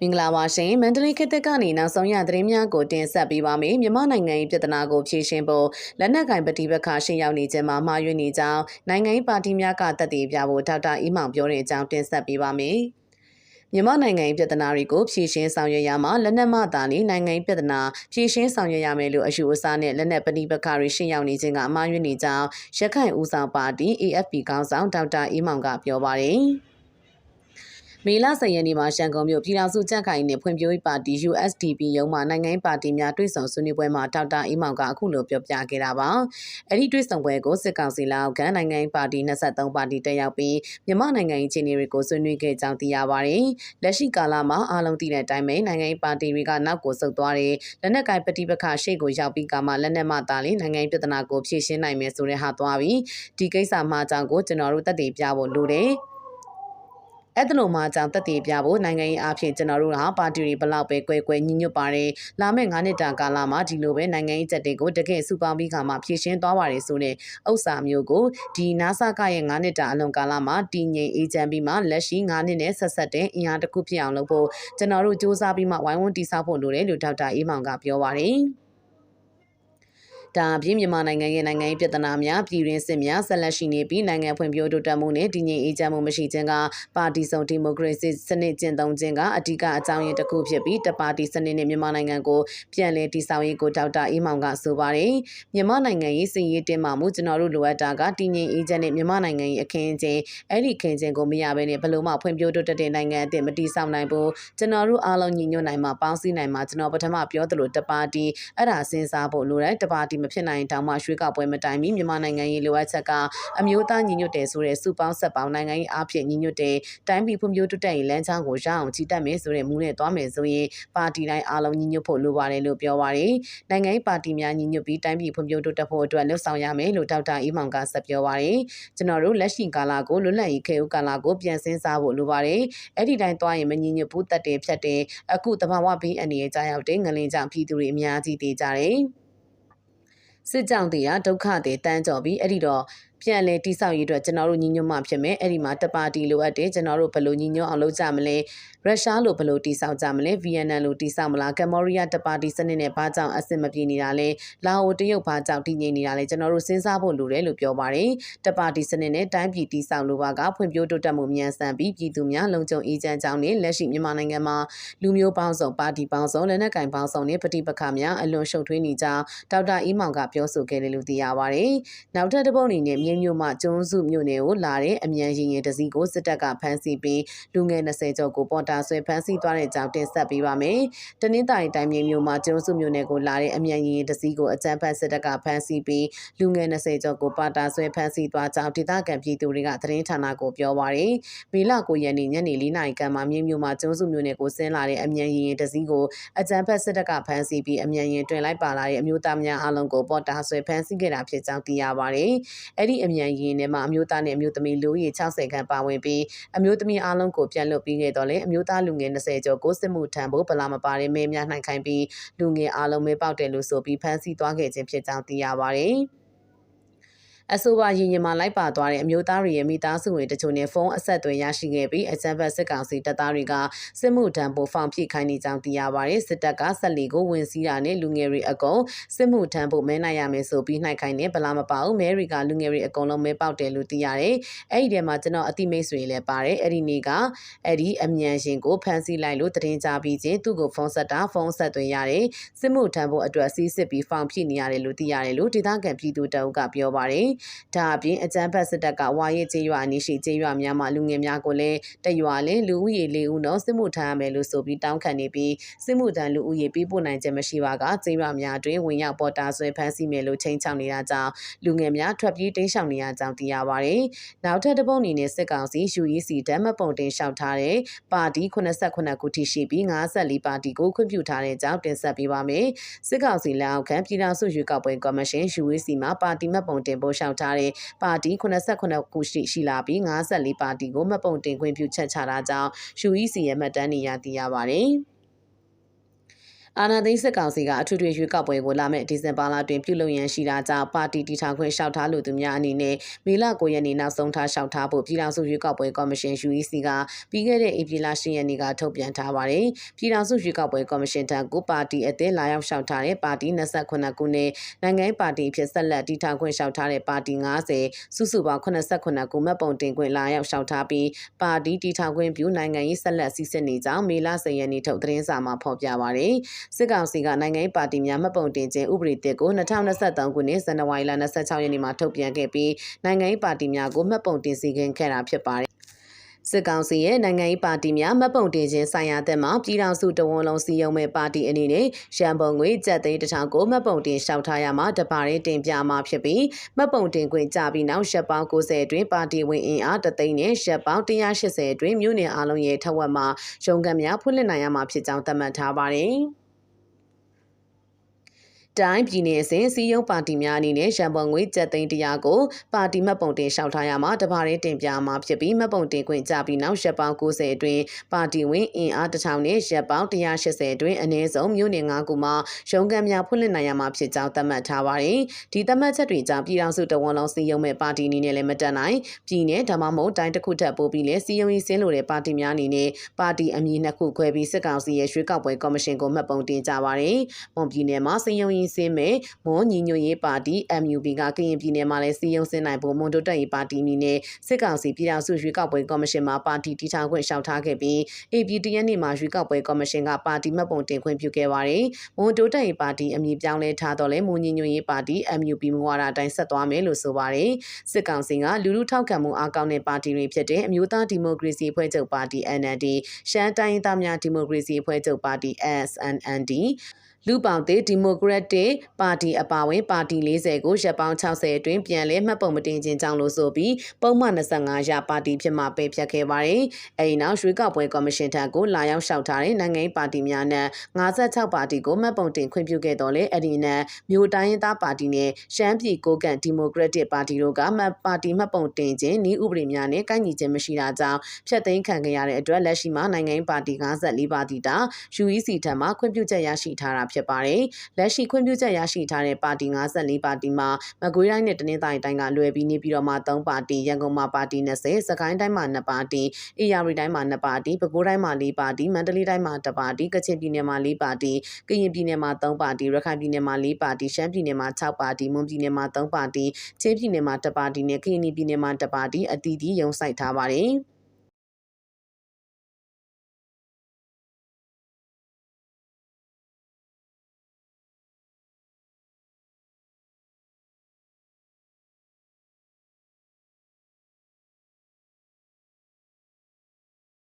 မင်္ဂလာပါရှင်မန္တလေးခေတ်သက်ကနေနောက်ဆုံးရသတင်းများကိုတင်ဆက်ပေးပါမယ်မြန်မာနိုင်ငံ၏ပြည်ထနာကိုဖြေရှင်းဖို့လက်နက်ကင်ပဋိပက္ခရှင်းရောက်နေခြင်းမှာမှားယွင်းနေကြောင်းနိုင်ငံရေးပါတီများကတက်တည်ပြဖို့ဒေါက်တာအီမောင်ပြောတဲ့အကြောင်းတင်ဆက်ပေးပါမယ်မြန်မာနိုင်ငံ၏ပြည်ထနာတွေကိုဖြည့်ရှင်းဆောင်ရွက်ရမှာလက်နက်မှသာလျှင်နိုင်ငံ၏ပြည်ထနာဖြည့်ရှင်းဆောင်ရွက်ရမယ်လို့အယူအဆနဲ့လက်နက်ပဋိပက္ခတွေရှင်းရောက်နေခြင်းကအမှားယွင်းနေကြောင်းရခိုင်ဦးဆောင်ပါတီ AFP ခေါင်းဆောင်ဒေါက်တာအီမောင်ကပြောပါတယ်။ မေလ10ရက်နေ့မှာရှန်ကုန်မြို့ပြည်ထောင်စုကြန့်ခိုင်နဲ့ဖွံ့ဖြိုးရေးပါတီ USDP ရုံးမှနိုင်ငံရေးပါတီများတွဲဆောင်ဆွေးနွေးပွဲမှာဒေါက်တာအေးမောင်ကအခုလိုပြောပြခဲ့တာပါ။အဲ့ဒီတွဲဆောင်ပွဲကိုစစ်ကောင်စီလက်အောက်ခံနိုင်ငံရေးပါတီ23ပါတီတက်ရောက်ပြီးမြန်မာနိုင်ငံရေးခြေအနေတွေကိုဆွေးနွေးခဲ့ကြောင်းသိရပါတယ်။လက်ရှိကာလမှာအားလုံးသိတဲ့အတိုင်းပဲနိုင်ငံရေးပါတီတွေကနောက်ကိုဆုတ်သွားတဲ့လက်နက်ကိုင်ပဋိပက္ခရှေ့ကိုရောက်ပြီးကမှလက်နက်မှသာလျှင်နိုင်ငံရေးပြည်ထနာကိုဖြေရှင်းနိုင်မယ်ဆိုတဲ့ဟာသွားပြီးဒီကိစ္စမှာအကြောင်းကိုကျွန်တော်တို့တက်တည်ပြဖို့လိုတယ်။ အဲ့ဒါလိုမှအကြောင်းတက်တည်ပြဖို့နိုင်ငံရေးအဖြစ်ကျွန်တော်တို့ဟာပါတီတွေဘလောက်ပဲကွဲကွဲညီညွတ်ပါတယ်လာမယ့်9နှစ်တာကာလမှာဒီလိုပဲနိုင်ငံရေးချက်တွေကိုတကယ်စုပေါင်းပြီးခါမှဖြည့်ရှင်းသွားပါတယ်ဆိုတဲ့ဥစ္စာမျိုးကိုဒီ NASA ကရဲ့9နှစ်တာအလွန်ကာလမှာတည်ငြိမ်အေးချမ်းပြီးမှလက်ရှိ9နှစ်နဲ့ဆက်ဆက်တဲ့အင်အားတစ်ခုဖြစ်အောင်လုပ်ဖို့ကျွန်တော်တို့စ조사ပြီးမှဝိုင်းဝန်းတည်ဆောက်ဖို့လိုတယ်လို့ဒေါက်တာအေးမောင်ကပြောပါတယ် ဒါအပြင်မြန်မာနိုင်ငံရဲ့နိုင်ငံရေးပြဿနာများပြည်တွင်းစစ်များဆက်လက်ရှိနေပြီးနိုင်ငံဖွံ့ဖြိုးတိုးတက်မှုနဲ့တည်ငြိမ်အေးချမ်းမှုမရှိခြင်းကပါတီစုံဒီမိုကရေစီစနစ်ကျင့်သုံးခြင်းကအဓိကအကြောင်းရင်းတစ်ခုဖြစ်ပြီးတပါတီစနစ်နဲ့မြန်မာနိုင်ငံကိုပြန်လည်တည်ဆောက်ရေးကိုဒေါက်တာအေးမောင်ကဆိုပါတယ်မြန်မာနိုင်ငံရေးစည်ရေးတင်မှမှုကျွန်တော်တို့လိုအပ်တာကတည်ငြိမ်အေးချမ်းနဲ့မြန်မာနိုင်ငံရဲ့အခင်းအကျင်းအဲ့ဒီခင်းကျင်းကိုမရဘဲနဲ့ဘလို့မှဖွံ့ဖြိုးတိုးတက်တဲ့နိုင်ငံအသစ်မတည်ဆောက်နိုင်ဘူးကျွန်တော်တို့အားလုံးညီညွတ်နိုင်မှာပေါင်းစည်းနိုင်မှာကျွန်တော်ပထမပြောသလိုတပါတီအဲ့ဒါစဉ်းစားဖို့လိုတယ်တပါတီမဖြစ်နိုင်တောင်မှရွှေ့ကောက်ပွဲမတိုင်မီမြန်မာနိုင်ငံရေးလိုအပ်ချက်ကအမျိုးသားညီညွတ်တယ်ဆိုတဲ့စုပေါင်းဆက်ပေါင်းနိုင်ငံရေးအားဖြင့်ညီညွတ်တဲ့တိုင်းပြည်ဖွံ့ဖြိုးတိုးတက်ရေးလမ်းကြောင်းကိုရအောင်ကြီးတက်မယ်ဆိုတဲ့မူနဲ့သွားမယ်ဆိုရင်ပါတီတိုင်းအားလုံးညီညွတ်ဖို့လိုပါတယ်လို့ပြောပါတယ်။နိုင်ငံရေးပါတီများညီညွတ်ပြီးတိုင်းပြည်ဖွံ့ဖြိုးတိုးတက်ဖို့အတွက်လှုပ်ဆောင်ရမယ်လို့ဒေါက်တာအေးမောင်ကဆက်ပြောပါတယ်။ကျွန်တော်တို့လက်ရှိကာလကိုလွတ်လပ်ရေးခေတ်ကာလကိုပြန်စင်းစားဖို့လိုပါတယ်။အဲ့ဒီတိုင်းသွားရင်မညီညွတ်ဘူးတက်တယ်ဖြတ်တယ်အခုတဘာဝဘေးအနေနဲ့ကြားရောက်တဲ့ငလင်ကြောင့်ပြည်သူတွေအများကြီးတည်ကြတယ်။ စစ်ကြောင့်တရားဒုက္ခတွေတန်းကြော်ပြီးအဲ့ဒီတော့ ပြန်လဲတိဆောက်ရေးအတွက်ကျွန်တော်တို့ညီညွတ်မှဖြစ်မယ်အဲ့ဒီမှာတပါတီလိုအပ်တယ်ကျွန်တော်တို့ဘယ်လိုညီညွတ်အောင်လုပ်ကြမလဲရုရှားလိုဘယ်လိုတိဆောက်ကြမလဲဗီယက်နမ်လိုတိဆောက်မလားကမ္ဘောဒီးယားတပါတီစနစ်နဲ့ဘာကြောင့်အဆင်မပြေနေတာလဲလာအိုတရုတ်ဘာကြောင့်တည်ငြိမ်နေတာလဲကျွန်တော်တို့စဉ်းစားဖို့လိုတယ်လို့ပြောပါတယ်တပါတီစနစ်နဲ့တိုင်းပြည်တိဆောက်လိုပါကဖွံ့ဖြိုးတိုးတက်မှုမြန်ဆန်ပြီးပြည်သူများလုံခြုံအေးချမ်းကြောင်းနဲ့လက်ရှိမြန်မာနိုင်ငံမှာလူမျိုးပေါင်းစုံပါတီပေါင်းစုံလက်နက်ကင်ပေါင်းစုံနဲ့ပဋိပက္ခများအလွန်ရှုပ်ထွေးနေကြောင်းဒေါက်တာအီးမောင်ကပြောဆိုခဲ့တယ်လို့သိရပါတယ်နောက်ထပ်တစ်ပုတ်အနေနဲ့မြေမြို့မှကျွန်းစုမြို့နယ်ကိုလာတဲ့အမြန်ရင်ရင်တစည်းကိုစစ်တပ်ကဖမ်းဆီးပြီးလူငယ်20ကျော်ကိုပေါ်တာဆွဲဖမ်းဆီးသွားတဲ့ကြောင်းတင်ဆက်ပေးပါမယ်။တနင်္သာရီတိုင်းမြေမြို့မှာကျွန်းစုမြို့နယ်ကိုလာတဲ့အမြန်ရင်ရင်တစည်းကိုအကြမ်းဖက်စစ်တပ်ကဖမ်းဆီးပြီးလူငယ်20ကျော်ကိုပေါ်တာဆွဲဖမ်းဆီးသွားကြောင်းဒေသခံပြည်သူတွေကသတင်းဌာနကိုပြောပါရယ်။မေလ9ရက်နေ့ညနေ4နာရီခန့်မှာမြေမြို့မှာကျွန်းစုမြို့နယ်ကိုဆင်းလာတဲ့အမြန်ရင်ရင်တစည်းကိုအကြမ်းဖက်စစ်တပ်ကဖမ်းဆီးပြီးအမြန်ရင်တွင်လိုက်ပါလာတဲ့အမျိုးသားများအလုံးကိုပေါ်တာဆွဲဖမ်းဆီးခဲ့တာဖြစ်ကြောင်းသိရပါရယ်။အဲ့ဒီအမြန်ရင်ထဲမှာအမျိုးသားနဲ့အမျိုးသမီးလူကြီး60ခန့်ပါဝင်ပြီးအမျိုးသမီးအလုံးကိုပြန်လွတ်ပြီးခဲ့တော့လေအမျိုးသားလူငယ်20ကျော်ကိုစစ်မှုထမ်းဖို့ဗလာမပါတဲ့မဲများနိုင်ခိုင်းပြီးလူငယ်အလုံးမဲပေါက်တယ်လို့ဆိုပြီးဖမ်းဆီးသွားခဲ့ခြင်းဖြစ်ကြောင်းသိရပါတယ်။ အဆိုပါရင်ရင်မှာလိုက်ပါသွားတဲ့အမျိုးသားတွေရဲ့မိသားစုဝင်တချို့နဲ့ဖုန်းအဆက်အသွယ်ရရှိခဲ့ပြီးအကြမ်းဖက်စစ်ကောင်စီတပ်သားတွေကစစ်မှုထမ်းဖို့ဖောင်ပြစ်ခိုင်းနေကြောင်းသိရပါတယ်စစ်တပ်ကဆက်လီကိုဝင်စီးတာနဲ့လူငယ်တွေအကုန်စစ်မှုထမ်းဖို့မဲနိုင်ရမယ်ဆိုပြီးနှိုက်ခိုင်းနေဗလာမပါဘူးမဲရီကလူငယ်တွေအကုန်လုံးမဲပေါက်တယ်လို့သိရတယ်အဲ့ဒီထဲမှာကျွန်တော်အတိမိတ်ဆွေလည်းပါတယ်အဲ့ဒီနေ့ကအဲ့ဒီအမြန်ရှင်ကိုဖမ်းဆီးလိုက်လို့တရင်ကြပြီးချင်းသူ့ကိုဖုန်းဆက်တာဖုန်းဆက်သွင်းရတယ်စစ်မှုထမ်းဖို့အတွက်စီးစစ်ပြီးဖောင်ပြစ်နေရတယ်လို့သိရတယ်လို့ဒေသခံပြည်သူတအုပ်ကပြောပါတယ်ဒါအပြင်အကြမ်းဖက်စစ်တပ်ကဝါရစ်ကျေးရွာအနီးရှိကျေးရွာများမှာလူငယ်များကိုလည်းတရွာလင်းလူဦးရေ၄ဦးတော့စစ်မှုထမ်းရမယ်လို့ဆိုပြီးတောင်းခံနေပြီးစစ်မှုထမ်းလူဦးရေပေးပို့နိုင်ခြင်းမရှိပါကကျေးရွာများတွင်ဝင်ရောက်ပေါ်တာဆွဲဖမ်းဆီးမယ်လို့ချိန်ချောက်နေတာကြောင့်လူငယ်များထွက်ပြေးတိမ်းရှောင်နေရကြောင်းသိရပါတယ်။နောက်ထပ်တစ်ပုံအနေနဲ့စစ်ကောင်စီ UEC ဓမ္မပုံတင်လျှောက်ထားတဲ့ပါတီ89ခုထိရှိပြီး54ပါတီကိုခွင့်ပြုထားတဲ့ကြောင်းတင်ဆက်ပေးပါမယ်။စစ်ကောင်စီလက်အောက်ခံပြည်ထောင်စုရွေးကောက်ပွဲကော်မရှင် UEC မှာပါတီမှတ်ပုံတင်ဖို့လျှောက်ထားတဲ့ပါတီ89ခုရှိရှိလာပြီး54ပါတီကိုမှတ်ပုံတင်ခွင့်ပြုချက်ချတာကြောင့် UEC ရဲ့မှတ်တမ်းတွေရသိရပါတယ်။ အာဏာသိမ်းစစ်ကောင်စီကအထွေထွေရွေးကောက်ပွဲကိုလာမယ့်ဒီဇင်ဘာလတွင်ပြုလုပ်ရန်ရှိတာကြောင့်ပါတီတည်ထောင်ခွင့်လျှောက်ထားလိုသူများအနေနဲ့မေလ9ရက်နေ့နောက်ဆုံးထားလျှောက်ထားဖို့ပြည်ထောင်စုရွေးကောက်ပွဲကော်မရှင် UEC ကပြီးခဲ့တဲ့ဧပြီလ10ရက်နေ့ကထုတ်ပြန်ထားပါတယ်။ပြည်ထောင်စုရွေးကောက်ပွဲကော်မရှင်ထံကိုပါတီအသင်းလာရောက်လျှောက်ထားတဲ့ပါတီ28ခုနဲ့နိုင်ငံရေးပါတီအဖြစ်ဆက်လက်တည်ထောင်ခွင့်လျှောက်ထားတဲ့ပါတီ90စုစုပေါင်း89ခုမှတ်ပုံတင်ခွင့်လာရောက်လျှောက်ထားပြီးပါတီတည်ထောင်ခွင့်ပြုနိုင်ငံရေးဆက်လက်စီစစ်နေကြောင်းမေလ10ရက်နေ့ထုတ်သတင်းစာမှာဖော်ပြပါတယ်။စစ်ကောင်စီကနိုင်ငံရေးပါတီများမှတ်ပုံတင်ခြင်းဥပဒေတစ်ကို2023ခုနှစ်ဇန်နဝါရီလ26ရက်နေ့မှာထုတ်ပြန်ခဲ့ပြီးနိုင်ငံရေးပါတီများကိုမှတ်ပုံတင်စီခင်ခဲ့တာဖြစ်ပါတယ်စစ်ကောင်စီရဲ့နိုင်ငံရေးပါတီများမှတ်ပုံတင်ခြင်းဆိုင်ရာသက်မှာပြည်ထောင်စုတဝန်လုံးစီယုံမဲ့ပါတီအနေနဲ့ရန်ပုံငွေကျပ်သိန်းတစ်ထောင်ကိုမှတ်ပုံတင်လျှောက်ထားရမှာတပါးရင်တင်ပြမှာဖြစ်ပြီးမှတ်ပုံတင်ခွင့်ကြပြီးနောက်ရက်ပေါင်း90အတွင်းပါတီဝင်အင်အားတသိန်းနဲ့ရက်ပေါင်း180အတွင်းမြို့နယ်အလုံးရဲ့ထက်ဝက်မှာရုံးကများဖွင့်လှစ်နိုင်ရမှာဖြစ်ကြောင်းသတ်မှတ်ထားပါတယ်။ တိုင်းပြည်နယ်အစဉ်စီယုံပါတီများအနေနဲ့ရန်ပုံငွေကျပ်သိန်း100ကိုပါတီမှတ်ပုံတင်လျှောက်ထားရမှာတပါးရင်တင်ပြမှာဖြစ်ပြီးမှတ်ပုံတင်ခွင့်ကြပြီးနောက်ရက်ပေါင်း90အတွင်းပါတီဝင်အင်အား1000နဲ့ရက်ပေါင်း180အတွင်းအနည်းဆုံးမြို့နယ်9ခုမှာရုံးခန်းများဖွင့်လှစ်နိုင်ရမှာဖြစ်ကြောင်းသတ်မှတ်ထားပါတယ်။ဒီသတ်မှတ်ချက်တွေကြောင့်ပြည်ထောင်စုတဝန်လုံးစီယုံမဲ့ပါတီအနေနဲ့လည်းမတက်နိုင်ပြည်နယ်ဒါမှမဟုတ်တိုင်းတစ်ခုထပ်ပို့ပြီးလဲစီယုံရေးစင်းလိုတဲ့ပါတီများအနေနဲ့ပါတီအမည်နှစ်ခုခွဲပြီးစစ်ကောင်စီရဲ့ရွေးကောက်ပွဲကော်မရှင်ကိုမှတ်ပုံတင်ကြပါတယ်။မွန်ပြည်နယ်မှာစီယုံရေးစင်းမဲ့မွန်ညီညွတ်ရေးပါတီ MUB ကကရင်ပြည်နယ်မှာလည်းစီယုံစင်းနိုင်ဖို့မွန်တိုတက်ရေးပါတီအမည်နဲ့စစ်ကောင်စီပြည်ထောင်စုရွေးကောက်ပွဲကော်မရှင်မှပါတီတည်ထောင်ခွင့်လျှောက်ထားခဲ့ပြီး AB တရက်နေ့မှာရွေးကောက်ပွဲကော်မရှင်ကပါတီမှတ်ပုံတင်ခွင့်ပြုခဲ့ပါတယ်။မွန်တိုတက်ရေးပါတီအမည်ပြောင်းလဲထားတော့လဲမွန်ညီညွတ်ရေးပါတီ MUB မူဝါဒအတိုင်းဆက်သွားမယ်လို့ဆိုပါတယ်။စစ်ကောင်စီကလူလူထောက်ခံမှုအားကောင်းတဲ့ပါတီတွေဖြစ်တဲ့အမျိုးသားဒီမိုကရေစီအဖွဲ့ချုပ်ပါတီ NLD ရှမ်းတိုင်းသားများဒီမိုကရေစီအဖွဲ့ချုပ်ပါတီ SNND လူပောင်သေးဒီမိုကရက်တစ်ပါတီအပါအဝင်ပါတီ40ကိုရပ်ပေါင်း60အတွင်းပြန်လဲမှတ်ပုံမတင်ခြင်းကြောင့်လို့ဆိုပြီးပုံမှန်25ရာပါတီဖြစ်မှပယ်ဖျက်ခဲ့ပါတယ်။အဲဒီနောက်ရွေးကောက်ပွဲကော်မရှင်ထံကိုလာရောက်လျှောက်ထားတဲ့နိုင်ငံရေးပါတီများနဲ့56ပါတီကိုမှတ်ပုံတင်ခွင့်ပြုခဲ့တော်လဲအဲဒီနဲ့မြို့တိုင်းရင်းသားပါတီနဲ့ရှမ်းပြည်ကိုကန့်ဒီမိုကရက်တစ်ပါတီတို့ကမှတ်ပါတီမှတ်ပုံတင်ခြင်းဤဥပဒေများနဲ့ကိုက်ညီခြင်းမရှိတာကြောင့်ဖျက်သိမ်းခံခဲ့ရတဲ့အတွက်လက်ရှိမှာနိုင်ငံရေးပါတီ54ပါတီတာ UEC ထံမှခွင့်ပြုချက်ရရှိထားတာဖြစ်ပါတယ်။လက်ရှိခွင့်ပြုချက်ရရှိထားတဲ့ပါတီ54ပါတီမှာမကွေးတိုင်းနဲ့တနင်္သာရီတိုင်းကလွယ်ပြီးနေပြည်တော်မှာ3ပါတီရန်ကုန်မှာပါတီ20စကိုင်းတိုင်းမှာ2ပါတီအေရရီတိုင်းမှာ2ပါတီပဲခူးတိုင်းမှာ4ပါတီမန္တလေးတိုင်းမှာ2ပါတီကချင်ပြည်နယ်မှာ4ပါတီကရင်ပြည်နယ်မှာ3ပါတီရခိုင်ပြည်နယ်မှာ4ပါတီရှမ်းပြည်နယ်မှာ6ပါတီမွန်ပြည်နယ်မှာ3ပါတီချင်းပြည်နယ်မှာ2ပါတီနဲ့ကရင်ပြည်နယ်မှာ2ပါတီအတီးတီးရုံးဆိုင်ထားပါတယ်။